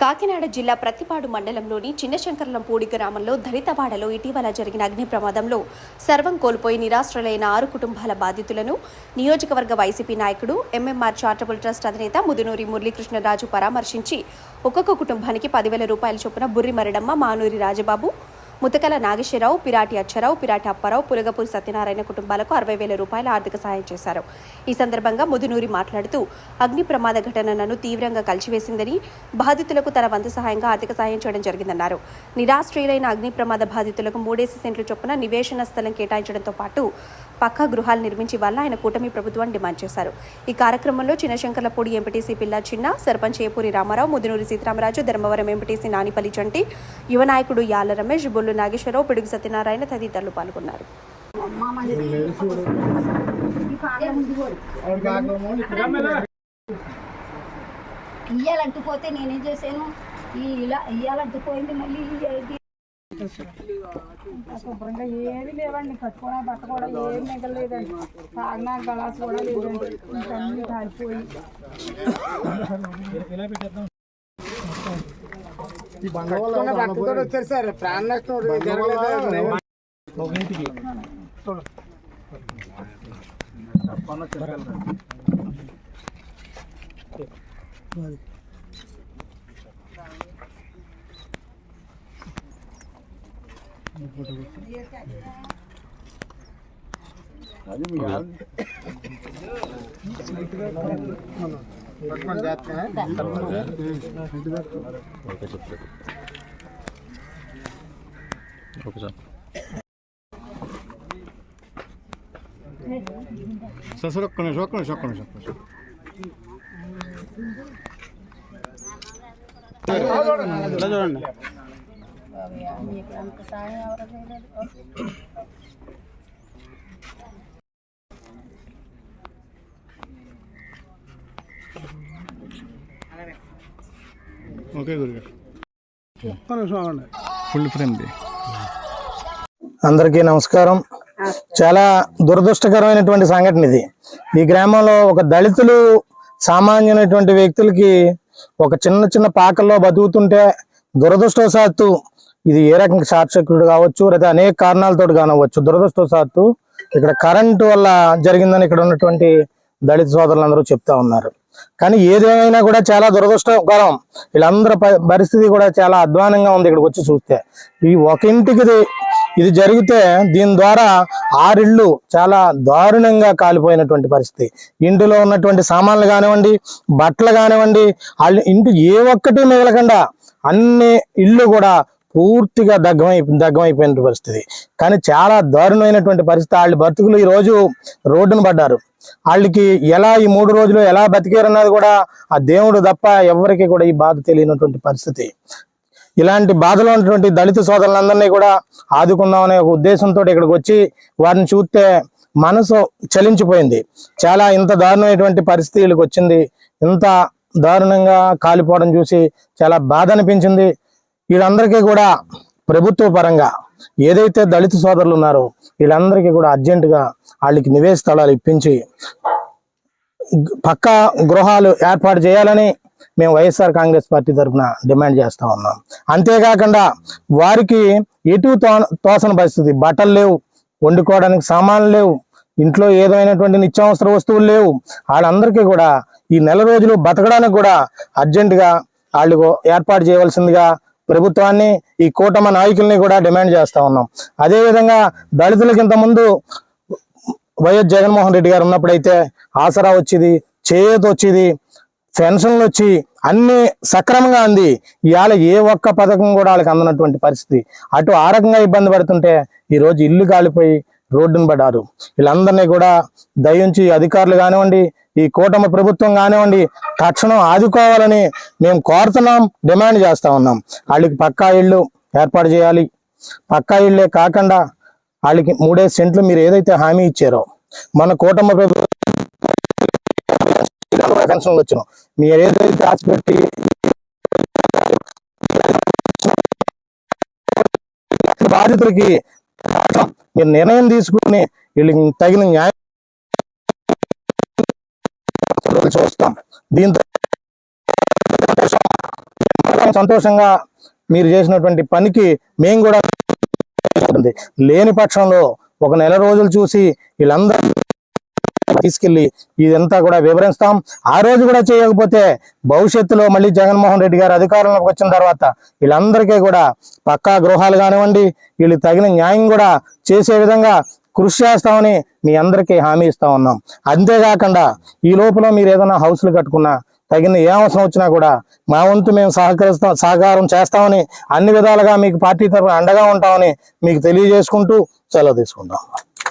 కాకినాడ జిల్లా ప్రతిపాడు మండలంలోని చిన్నశంకర్లంపూడి గ్రామంలో దళితవాడలో ఇటీవల జరిగిన అగ్ని ప్రమాదంలో సర్వం కోల్పోయి నిరాశ్రలైన ఆరు కుటుంబాల బాధితులను నియోజకవర్గ వైసీపీ నాయకుడు ఎంఎంఆర్ చారిటబుల్ ట్రస్ట్ అధినేత ముదునూరి మురళీకృష్ణరాజు పరామర్శించి ఒక్కొక్క కుటుంబానికి పదివేల రూపాయల చొప్పున బుర్రి మరడమ్మ మానూరి రాజబాబు ముతకల నాగేశ్వరరావు పిరాటి అచ్చారావు పిరాటి అప్పారావు పులగపూరి సత్యనారాయణ కుటుంబాలకు అరవై వేల రూపాయల ఆర్థిక సాయం చేశారు. ఈ సందర్భంగా ముదునూరి మాట్లాడుతూ అగ్ని ప్రమాద ఘటన నన్ను తీవ్రంగా కలిచివేసిందని బాధితులకు తన వంతు సహాయంగా ఆర్థిక సాయం చేయడం జరిగిందన్నారు. నిరాశ్రయులైన అగ్ని ప్రమాద బాధితులకు మూడేసి సెంట్లు చొప్పున నివేశన స్థలం కేటాయించడంతో పాటు పక్కా గృహాలు నిర్మించి వల్ల ఆయన కూటమి ప్రభుత్వాన్ని డిమాండ్ చేశారు. ఈ కార్యక్రమంలో చిన్నశంకర్లపూడి ఎంపీటీసీ పిల్ల చిన్న సర్పంచ్ ఏపూరి రామారావు ముదినూరి సీతారామరాజు ధర్మవరం ఎంపీటీసీ నానిపల్లి చంటి యువ నాయకుడు యాల రమేష్ బొల్లు నాగేశ్వరరావు పిడుగు సత్యనారాయణ తదితరులు పాల్గొన్నారు. ఇయ్యాలంటూ పోతే నేనేం చేశాను? ఈ ఇలా ఇయ్యాలంటూ పోయింది మళ్ళీ శుభ్రంగా ఏది లేవండి కట్టుకోవడం బట్ట కూడా ఏం మిగలలేదండి తాగినా గలాస్ కూడా లేదండి ఇంకన్నీ కాలిపోయి కట్టుకున్న బట్టతో వచ్చారు సార్ ప్రాణ నష్టం జరగలేదు పట్టుకొని చేస్తున్నా సార్ సార్ ఒక్క నిమిషం ఒక్క నిమిషం ఒక్క నిమిషం ఒక్క నిమిషం ఇలా చూడండి ఓకే గురుగారు. ఫుల్ ఫ్రేమ్ది అందరికీ నమస్కారం. చాలా దురదృష్టకరమైనటువంటి సంఘటన ఇది. ఈ గ్రామంలో ఒక దళితులు సామాన్యమైనటువంటి వ్యక్తులకి ఒక చిన్న చిన్న పాకల్లో బతుకుతుంటే దురదృష్టవశాత్తు ఇది ఏ రకంగా షార్ట్ సర్క్యూట్ కావచ్చు లేదా అనేక కారణాలతో కానవచ్చు దురదృష్టవశాత్తు ఇక్కడ కరెంటు వల్ల జరిగిందని ఇక్కడ ఉన్నటువంటి దళిత సోదరులందరూ చెప్తా ఉన్నారు. కానీ ఏదేమైనా కూడా చాలా దురదృష్టకరం. వీళ్ళందరి ప- పరిస్థితి కూడా చాలా అధ్వానంగా ఉంది ఇక్కడికి వచ్చి చూస్తే. ఈ ఒక ఇంటికి ఇది- ఇది జరిగితే దీని ద్వారా ఆరిళ్ళు చాలా దారుణంగా కాలిపోయినటువంటి పరిస్థితి. ఇంటిలో ఉన్నటువంటి సామాన్లు కానివ్వండి బట్టలు కానివ్వండి వాళ్ళ ఇంటి ఏ ఒక్కటి మిగలకుండా అన్ని ఇళ్ళు కూడా పూర్తిగా దగ్గమై దగ్గమైపోయిన పరిస్థితి. కానీ చాలా దారుణమైనటువంటి పరిస్థితి. వాళ్ళ బతుకులు ఈ రోజు రోడ్డున పడ్డారు. వాళ్ళకి ఎలా ఈ మూడు రోజులు ఎలా బతికారన్నది కూడా ఆ దేవుడు తప్ప ఎవరికి కూడా ఈ బాధ తెలియనటువంటి పరిస్థితి. ఇలాంటి బాధలో ఉన్నటువంటి దళిత సోదరులందరినీ కూడా ఆదుకుందామనే ఒక ఉద్దేశంతో ఇక్కడికి వచ్చి వారిని చూస్తే మనసు చలించిపోయింది. చాలా ఇంత దారుణమైనటువంటి పరిస్థితి వచ్చింది. ఇంత దారుణంగా కాలిపోవడం చూసి చాలా బాధ అనిపించింది. వీళ్ళందరికీ కూడా ప్రభుత్వ పరంగా ఏదైతే దళిత సోదరులు ఉన్నారో వీళ్ళందరికీ కూడా అర్జెంటుగా వాళ్ళకి నివేశ స్థలాలు ఇప్పించి పక్కా గృహాలు ఏర్పాటు చేయాలని మేము వైఎస్ఆర్ కాంగ్రెస్ పార్టీ తరఫున డిమాండ్ చేస్తూ ఉన్నాం. అంతేకాకుండా వారికి ఎటు తో తోసన పరిస్థితి బట్టలు లేవు వండుకోవడానికి సామాన్లు లేవు ఇంట్లో ఏదైనటువంటి నిత్యావసర వస్తువులు లేవు వాళ్ళందరికీ కూడా ఈ నెల రోజులు బతకడానికి కూడా అర్జెంటుగా వాళ్ళకు ఏర్పాటు చేయవలసిందిగా ప్రభుత్వాన్ని ఈ కూటమి నాయకుల్ని కూడా డిమాండ్ చేస్తా ఉన్నాం. అదేవిధంగా దళితులకి ఇంతకుముందు ముందు వైఎస్ జగన్మోహన్ రెడ్డి గారు ఉన్నప్పుడైతే ఆసరా వచ్చేది చేయూత వచ్చేది పెన్షన్లు వచ్చి అన్ని సక్రమంగా అంది. ఇవాళ ఏ ఒక్క పథకం కూడా వాళ్ళకి అందనటువంటి పరిస్థితి. అటు ఆ రకంగా ఇబ్బంది పడుతుంటే ఈరోజు ఇల్లు కాలిపోయి రోడ్డును పడ్డారు. వీళ్ళందరినీ కూడా దయించి అధికారులు కానివ్వండి ఈ కూటమి ప్రభుత్వం కానివ్వండి తక్షణం ఆదుకోవాలని మేము కోరుతున్నాం డిమాండ్ చేస్తా ఉన్నాం. వాళ్ళకి పక్కా ఇళ్ళు ఏర్పాటు చేయాలి. పక్కా ఇళ్ళే కాకుండా వాళ్ళకి మూడేసి సెంట్లు మీరు ఏదైతే హామీ ఇచ్చారో మన కూటమి ప్రభుత్వం వచ్చినాం. మీరు ఏదైతే ఆశపెట్టి బాధితులకి మీరు నిర్ణయం తీసుకుని వీళ్ళకి తగిన న్యాయం చూస్తాం. దీంతో సంతోషంగా మీరు చేసినటువంటి పనికి మేము కూడా లేని పక్షంలో ఒక నెల రోజులు చూసి వీళ్ళందరూ తీసుకెళ్ళి ఇదంతా కూడా వివరిస్తాం. ఆ రోజు కూడా చేయకపోతే భవిష్యత్తులో మళ్ళీ జగన్మోహన్ రెడ్డి గారు అధికారంలోకి వచ్చిన తర్వాత వీళ్ళందరికీ కూడా పక్కా గృహాలు కానివ్వండి వీళ్ళకి తగిన న్యాయం కూడా చేసే విధంగా కృషి చేస్తామని మీ అందరికీ హామీ ఇస్తా ఉన్నాం. అంతేకాకుండా ఈ లోపల మీరు ఏదైనా హౌస్లు కట్టుకున్నా తగిన ఏ అవసరం వచ్చినా కూడా మా వంతు మేము సహకరిస్తాం సహకారం చేస్తామని అన్ని విధాలుగా మీకు పార్టీ తరఫున అండగా ఉంటామని మీకు తెలియజేసుకుంటూ సెలవు తీసుకుంటాం.